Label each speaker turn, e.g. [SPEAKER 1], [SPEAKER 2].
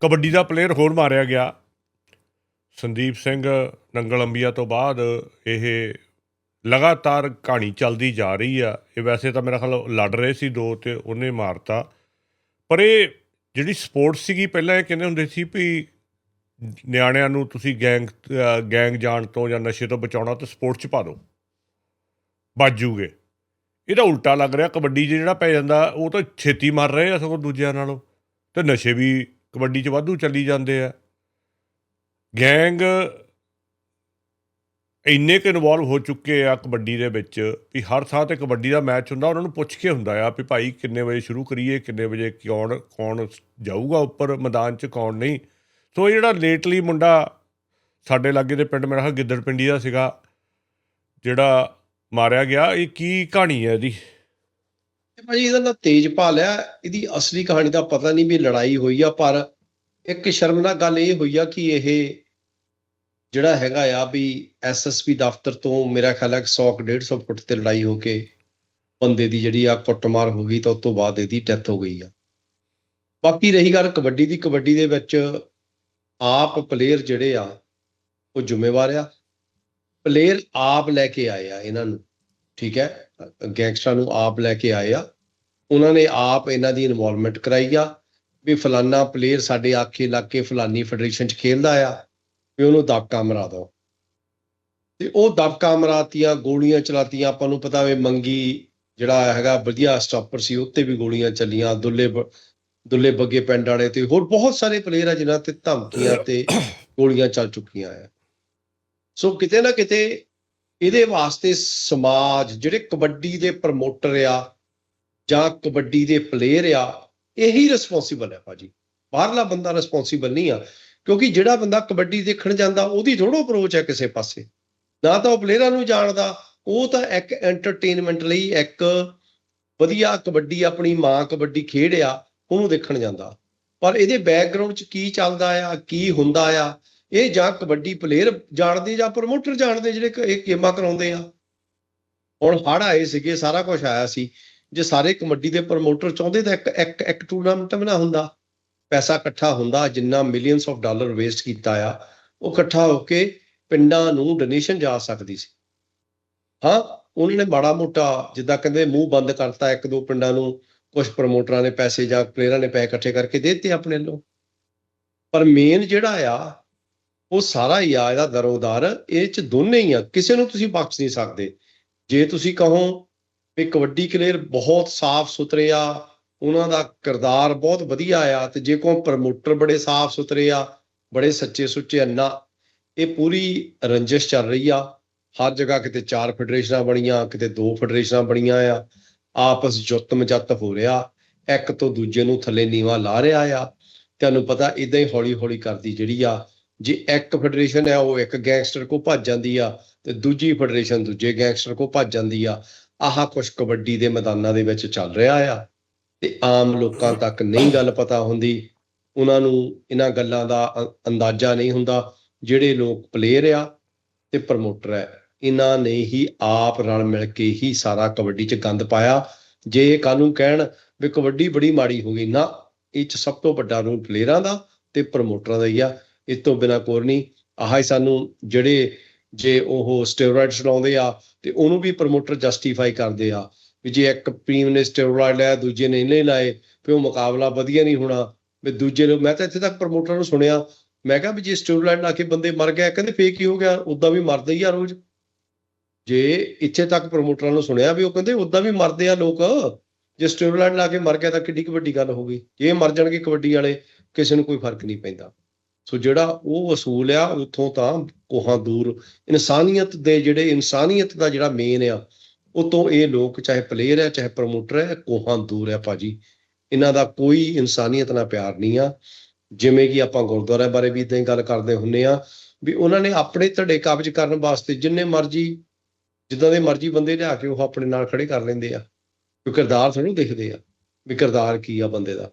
[SPEAKER 1] ਕਬੱਡੀ ਦਾ player ਹੋਰ ਮਾਰਿਆ ਗਿਆ। ਸੰਦੀਪ ਸਿੰਘ ਨੰਗਲ ਅੰਬੀਆ ਤੋਂ ਬਾਅਦ ਇਹ ਲਗਾਤਾਰ ਕਹਾਣੀ ਚੱਲਦੀ ਜਾ ਰਹੀ ਆ। ਇਹ ਵੈਸੇ ਤਾਂ ਮੇਰਾ ਖਿਆਲ ਲੜ ਰਹੇ ਸੀ ਦੋ ਤੇ ਉਹਨੇ ਮਾਰਤਾ। ਪਰ ਇਹ ਜਿਹੜੀ ਸਪੋਰਟਸ ਸੀਗੀ, ਪਹਿਲਾਂ ਇਹ ਕਹਿੰਦੇ ਹੁੰਦੇ ਸੀ ਵੀ ਨਿਆਣਿਆਂ ਨੂੰ ਤੁਸੀਂ ਗੈਂਗ ਗੈਂਗ ਜਾਣ ਤੋਂ ਜਾਂ ਨਸ਼ੇ ਤੋਂ ਬਚਾਉਣਾ ਤਾਂ ਸਪੋਰਟਸ 'ਚ ਪਾ ਦਿਓ। ਬਚ ਜੂਗੇ ਇਹਦਾ ਉਲਟਾ ਲੱਗ ਰਿਹਾ। ਕਬੱਡੀ 'ਚ ਜਿਹੜਾ ਪੈ ਜਾਂਦਾ, ਉਹ ਤਾਂ ਛੇਤੀ ਮਰ ਰਹੇ ਆ ਸਗੋਂ ਦੂਜਿਆਂ ਨਾਲੋਂ। ਤੇ ਨਸ਼ੇ ਵੀ ਕਬੱਡੀ 'ਚ ਵਾਧੂ ਚੱਲੀ ਜਾਂਦੇ ਆ। ਗੈਂਗ ਇੰਨੇ ਕੁ ਇਨਵੋਲਵ ਹੋ ਚੁੱਕੇ ਆ ਕਬੱਡੀ ਦੇ ਵਿੱਚ ਵੀ ਹਰ ਥਾਂ ਤੇ ਕਬੱਡੀ ਦਾ ਮੈਚ ਹੁੰਦਾ, ਉਹਨਾਂ ਨੂੰ ਪੁੱਛ ਕੇ ਹੁੰਦਾ ਆ ਵੀ ਭਾਈ ਕਿੰਨੇ ਵਜੇ ਸ਼ੁਰੂ ਕਰੀਏ, ਕਿੰਨੇ ਵਜੇ ਕੌਣ ਕੌਣ ਜਾਊਗਾ ਉੱਪਰ ਮੈਦਾਨ 'ਚ, ਕੌਣ ਨਹੀਂ। ਸੋ ਇਹ ਜਿਹੜਾ ਲੇਟਲੀ ਮੁੰਡਾ ਸਾਡੇ ਲਾਗੇ ਦੇ ਪਿੰਡ ਮੇਰਾ ਖਿਆਲ ਗਿੱਦੜ ਪਿੰਡੀ ਦਾ ਸੀਗਾ, ਜਿਹੜਾ ਮਾਰਿਆ ਗਿਆ, ਇਹ ਕੀ ਕਹਾਣੀ ਹੈ ਇਹਦੀ?
[SPEAKER 2] ਭਾਜੀ ਇਹਦਾ ਨਾਂ ਤੇਜਪਾਲ ਆ, ਇਹਦੀ ਅਸਲੀ ਕਹਾਣੀ ਦਾ ਪਤਾ ਨਹੀਂ ਵੀ ਲੜਾਈ ਹੋਈ ਆ, ਪਰ ਇੱਕ ਸ਼ਰਮਨਾਕ ਗੱਲ ਇਹ ਹੋਈ ਆ ਕਿ ਇਹ ਜਿਹੜਾ ਹੈਗਾ ਆ ਵੀ ਐਸਐਸਪੀ ਦਫ਼ਤਰ ਤੋਂ ਮੇਰਾ ਖਿਆਲ ਹੈ 100 150 ਫੁੱਟ ਤੇ ਲੜਾਈ ਹੋ ਕੇ ਬੰਦੇ ਦੀ ਜਿਹੜੀ ਆ ਕੁੱਟਮਾਰ ਹੋ ਗਈ ਤਾਂ ਉਸ ਤੋਂ ਬਾਅਦ ਇਹਦੀ ਡੈਥ ਹੋ ਗਈ ਆ। ਬਾਕੀ ਰਹੀ ਗੱਲ ਕਬੱਡੀ ਦੀ, ਕਬੱਡੀ ਦੇ ਵਿੱਚ ਆਪ ਪਲੇਅਰ ਜਿਹੜੇ ਆ, ਉਹ ਜ਼ਿੰਮੇਵਾਰ ਆ। ਪਲੇਅਰ ਆਪ ਲੈ ਕੇ ਆਏ ਆ ਇਹਨਾਂ ਨੂੰ। ਠੀਕ ਹੈ? ਗੈਂਗਸਟਰਾਂ ਨੂੰ ਆਪ ਲੈ ਕੇ ਆਏ ਆ। ਉਹਨਾਂ ਨੇ ਆਪ ਇਹਨਾਂ ਦੀ ਇਨਵੋਲਵਮੈਂਟ ਕਰਾਈ ਆ ਵੀ ਫਲਾਨਾ ਪਲੇਅਰ ਸਾਡੇ ਆਖੇ ਲੱਗ ਫਲਾਨੀ ਫੈਡਰੇਸ਼ਨ 'ਚ ਖੇਡਦਾ ਆ, ਵੀ ਉਹਨੂੰ ਦਬਕਾ ਮਰਾ ਦਿਓ। ਤੇ ਉਹ ਦਬਕਾ ਮਰਾਤੀਆਂ, ਗੋਲੀਆਂ ਚਲਾਤੀਆਂ, ਆਪਾਂ ਨੂੰ ਪਤਾ ਵੇ ਮੰਗੀ ਜਿਹੜਾ ਹੈਗਾ ਵਧੀਆ ਸਟਾਪਰ ਸੀ, ਉੱਤੇ ਵੀ ਗੋਲੀਆਂ ਚੱਲੀਆਂ, ਦੁੱਲੇ ਬ- ਦੁੱਲੇ ਬੱਗੇ ਪਿੰਡ ਵਾਲੇ ਤੇ ਹੋਰ ਬਹੁਤ ਸਾਰੇ ਪਲੇਅਰ ਆ ਜਿਨ੍ਹਾਂ ਤੇ ਧਮਕੀਆਂ ਤੇ ਗੋਲੀਆਂ ਚੱਲ ਚੁੱਕੀਆਂ ਆ। ਸੋ ਕਿਤੇ ਨਾ ਕਿਤੇ ਇਹਦੇ ਵਾਸਤੇ ਸਮਾਜ ਜਿਹੜੇ ਕਬੱਡੀ ਦੇ ਪ੍ਰਮੋਟਰ ਆ ਜਾਂ ਕਬੱਡੀ ਦੇ ਪਲੇਅਰ ਆ, ਇਹੀ ਰਿਸਪੌਂਸੀਬਲ ਹੈ ਭਾਜੀ। ਬਾਹਰਲਾ ਬੰਦਾ ਰਿਸਪੌਂਸੀਬਲ ਨਹੀਂ ਆ, ਕਿਉਂਕਿ ਜਿਹੜਾ ਬੰਦਾ ਕਬੱਡੀ ਦੇਖਣ ਜਾਂਦਾ, ਉਹਦੀ ਥੋੜੋ ਅਪਰੋਚ ਹੈ ਕਿਸੇ ਪਾਸੇ। ਨਾ ਤਾਂ ਉਹ ਪਲੇਅਰਾਂ ਨੂੰ ਜਾਣਦਾ, ਉਹ ਤਾਂ ਇੱਕ ਐਂਟਰਟੇਨਮੈਂਟ ਲਈ ਇੱਕ ਵਧੀਆ ਕਬੱਡੀ, ਆਪਣੀ ਮਾਂ ਕਬੱਡੀ ਖੇਡ ਆ, ਉਹਨੂੰ ਦੇਖਣ ਜਾਂਦਾ। ਪਰ ਇਹਦੇ ਬੈਕਗ੍ਰਾਉਂਡ 'ਚ ਕੀ ਚੱਲਦਾ ਆ, ਕੀ ਹੁੰਦਾ ਆ ਇਹ ਜਾਂ ਕਬੱਡੀ ਪਲੇਅਰ ਜਾਣਦੇ ਜਾਂ ਪ੍ਰਮੋਟਰ ਜਾਣਦੇ ਜਿਹੜੇ ਇਹ ਗੇਮਾਂ ਕਰਾਉਂਦੇ ਆ। ਹੁਣ ਹੜ ਆਏ ਸੀਗੇ, ਸਾਰਾ ਕੁਝ ਆਇਆ ਸੀ। ਜੇ ਸਾਰੇ ਕਬੱਡੀ ਦੇ ਪ੍ਰਮੋਟਰ ਚਾਹੁੰਦੇ ਤਾਂ ਇੱਕ ਇੱਕ ਇੱਕ ਟੂਰਨਾਮੈਂਟ ਬਣਾ ਹੁੰਦਾ। ਪੈਸਾ ਇਕੱਠਾ ਹੁੰਦਾ, ਜਿੰਨਾ ਮਿਲੀਅਨਸ ਆਫ ਡਾਲਰ ਵੇਸਟ ਕੀਤਾ ਆ, ਉਹ ਇਕੱਠਾ ਹੋ ਕੇ ਪਿੰਡਾਂ ਨੂੰ ਡੋਨੇਸ਼ਨ ਜਾ ਸਕਦੀ ਸੀ। ਹਾਂ, ਉਹਨਾਂ ਨੇ ਮਾੜਾ ਮੋਟਾ ਜਿੱਦਾਂ ਕਹਿੰਦੇ ਮੂੰਹ ਬੰਦ ਕਰਤਾ, ਇੱਕ ਦੋ ਪਿੰਡਾਂ ਨੂੰ ਕੁਝ ਪ੍ਰਮੋਟਰਾਂ ਨੇ ਪੈਸੇ ਜਾਂ ਪਲੇਅਰਾਂ ਨੇ ਪੈਸੇ ਇਕੱਠੇ ਕਰਕੇ ਦੇ ਦਿੱਤੇ ਆਪਣੇ ਵੱਲੋਂ। ਪਰ ਮੇਨ ਜਿਹੜਾ ਆ ਉਹ ਸਾਰਾ ਹੀ ਆ, ਇਹਦਾ ਦਰੋਦਾਰ, ਇਹ ਚ ਦੋਨੇ ਹੀ ਆ, ਕਿਸੇ ਨੂੰ ਤੁਸੀਂ ਬਖਸ਼ ਨਹੀਂ ਸਕਦੇ। ਜੇ ਤੁਸੀਂ ਕਹੋ ਵੀ ਕਬੱਡੀ ਕਲੇਅਰ ਬਹੁਤ ਸਾਫ਼ ਸੁਥਰੇ ਆ, ਉਹਨਾਂ ਦਾ ਕਿਰਦਾਰ ਬਹੁਤ ਵਧੀਆ ਆ, ਤੇ ਜੇ ਕੋਈ ਪ੍ਰਮੋਟਰ ਬੜੇ ਸਾਫ਼ ਸੁਥਰੇ ਆ, ਬੜੇ ਸੱਚੇ ਸੁੱਚੇ ਅੰਨਾ, ਇਹ ਪੂਰੀ ਰੰਜਿਸ਼ ਚੱਲ ਰਹੀ ਆ। ਹਰ ਜਗ੍ਹਾ ਕਿਤੇ ਚਾਰ ਫੈਡਰੇਸ਼ਨਾਂ ਬਣੀਆਂ, ਕਿਤੇ ਦੋ ਫੈਡਰੇਸ਼ਨਾਂ ਬਣੀਆਂ ਆ, ਆਪਸ ਜੁੱਤ ਮਜੱਤ ਹੋ ਰਿਹਾ, ਇੱਕ ਤੋਂ ਦੂਜੇ ਨੂੰ ਥੱਲੇ ਨੀਵਾ ਲਾ ਰਿਹਾ ਆ। ਤੁਹਾਨੂੰ ਪਤਾ ਇਦਾਂ ਹੀ ਹੌਲੀ ਹੌਲੀ ਕਰਦੀ ਜਿਹੜੀ ਆ ਜੇ ਇੱਕ ਫੈਡਰੇਸ਼ਨ ਹੈ, ਉਹ ਇੱਕ ਗੈਂਗਸਟਰ ਕੋ ਭੱਜ ਜਾਂਦੀ ਆ ਤੇ ਦੂਜੀ ਫੈਡਰੇਸ਼ਨ ਦੂਜੇ ਗੈਂਗਸਟਰ ਕੋ ਭੱਜ ਜਾਂਦੀ ਆ। ਆਹ ਕੁਝ ਕਬੱਡੀ ਦੇ ਮੈਦਾਨਾਂ ਦੇ ਵਿੱਚ ਚੱਲ ਰਿਹਾ ਆ ਤੇ ਆਮ ਲੋਕਾਂ ਤੱਕ ਨਹੀਂ ਗੱਲ ਪਤਾ ਹੁੰਦੀ। ਉਹਨਾਂ ਨੂੰ ਇਹਨਾਂ ਗੱਲਾਂ ਦਾ ਅੰਦਾਜ਼ਾ ਨਹੀਂ ਹੁੰਦਾ। ਜਿਹੜੇ ਲੋਕ ਪਲੇਅਰ ਆ ਤੇ ਪ੍ਰਮੋਟਰ ਹੈ ਇਹਨਾਂ ਨੇ ਹੀ ਆਪ ਰਲ ਮਿਲ ਕੇ ਹੀ ਸਾਰਾ ਕਬੱਡੀ 'ਚ ਗੰਦ ਪਾਇਆ। ਜੇ ਕੱਲ ਨੂੰ ਕਹਿਣ ਵੀ ਕਬੱਡੀ ਬੜੀ ਮਾੜੀ ਹੋ ਗਈ, ਨਾ, ਇਹ 'ਚ ਸਭ ਤੋਂ ਵੱਡਾ ਰੋਲ ਪਲੇਅਰਾਂ ਦਾ ਤੇ ਪ੍ਰਮੋਟਰਾਂ ਦਾ ਹੀ ਆ। ਇਸ ਤੋਂ ਬਿਨਾ ਕੋਰ ਨਹੀਂ। ਆਹ ਸਾਨੂੰ ਜਿਹੜੇ ਜੇ ਉਹ ਸਟੀਰੋਇਡਸ ਲਾਉਂਦੇ ਆ ਤੇ ਉਹਨੂੰ ਵੀ ਪ੍ਰਮੋਟਰ ਜਸਟੀਫਾਈ ਕਰਦੇ ਆ ਵੀ ਜੇ ਇੱਕ ਟੀਮ ਨੇ ਸਟੀਰੋਇਡ ਲਾਇਆ ਦੂਜੇ ਨੇ ਨਹੀਂ ਲਾਏ ਫਿਰ ਉਹ ਮੁਕਾਬਲਾ ਵਧੀਆ ਨਹੀਂ ਹੋਣਾ, ਵੀ ਦੂਜੇ ਨੂੰ, ਮੈਂ ਤਾਂ ਇੱਥੇ ਤੱਕ ਪ੍ਰਮੋਟਰ ਨੂੰ ਸੁਣਿਆ, ਮੈਂ ਕਿਹਾ ਵੀ ਜੇ ਸਟੀਰੋਇਡ ਲਾ ਕੇ ਬੰਦੇ ਮਰ ਗਿਆ, ਕਹਿੰਦੇ ਫੇਕ ਕੀ ਹੋ ਗਿਆ ਉਦਾਂ ਵੀ ਮਰਦੇ ਹੀ ਆ ਰੋਜ਼। ਜੇ ਇੱਥੇ ਤੱਕ ਪ੍ਰਮੋਟਰਾਂ ਨੂੰ ਸੁਣਿਆ ਵੀ ਉਹ ਕਹਿੰਦੇ ਉਦਾਂ ਵੀ ਮਰਦੇ ਆ ਲੋਕ, ਜੇ ਸਟੀਰੋਇਡ ਲਾ ਕੇ ਮਰ ਗਿਆ ਤਾਂ ਕਿੱਡੀ ਕੁ ਵੱਡੀ ਗੱਲ ਹੋ ਗਈ। ਜੇ ਮਰ ਜਾਣਗੇ ਕਬੱਡੀ ਵਾਲੇ, ਕਿਸੇ ਨੂੰ ਕੋਈ ਫ਼ਰਕ ਨਹੀਂ ਪੈਂਦਾ। ਸੋ ਜਿਹੜਾ ਉਹ ਅਸੂਲ ਆ, ਉੱਥੋਂ ਤਾਂ ਕੋਹਾਂ ਦੂਰ ਇਨਸਾਨੀਅਤ ਦੇ ਜਿਹੜੇ ਇਨਸਾਨੀਅਤ ਦਾ ਜਿਹੜਾ ਮੇਨ ਆ, ਉਹ ਤੋਂ ਇਹ ਲੋਕ ਚਾਹੇ ਪਲੇਅਰ ਹੈ ਚਾਹੇ ਪ੍ਰਮੋਟਰ ਹੈ ਕੋਹਾਂ ਦੂਰ ਹੈ ਭਾਜੀ। ਇਹਨਾਂ ਦਾ ਕੋਈ ਇਨਸਾਨੀਅਤ ਨਾਲ ਪਿਆਰ ਨਹੀਂ ਆ। ਜਿਵੇਂ ਕਿ ਆਪਾਂ ਗੁਰਦੁਆਰੇ ਬਾਰੇ ਵੀ ਇਦਾਂ ਹੀ ਗੱਲ ਕਰਦੇ ਹੁੰਨੇ ਆ, ਵੀ ਉਹਨਾਂ ਨੇ ਆਪਣੇ ਧੜੇ ਕਾਬਜ਼ ਕਰਨ ਵਾਸਤੇ ਜਿੰਨੇ ਮਰਜ਼ੀ, ਜਿੱਦਾਂ ਦੇ ਮਰਜ਼ੀ ਬੰਦੇ ਲਿਆ ਕੇ ਉਹ ਆਪਣੇ ਨਾਲ ਖੜੇ ਕਰ ਲੈਂਦੇ ਆ। ਕਿਉਂਕਿ ਕਿਰਦਾਰ ਥੋੜ੍ਹਾ ਦੇਖਦੇ ਆ, ਵੀ ਕਿਰਦਾਰ ਕੀ ਆ ਬੰਦੇ ਦਾ।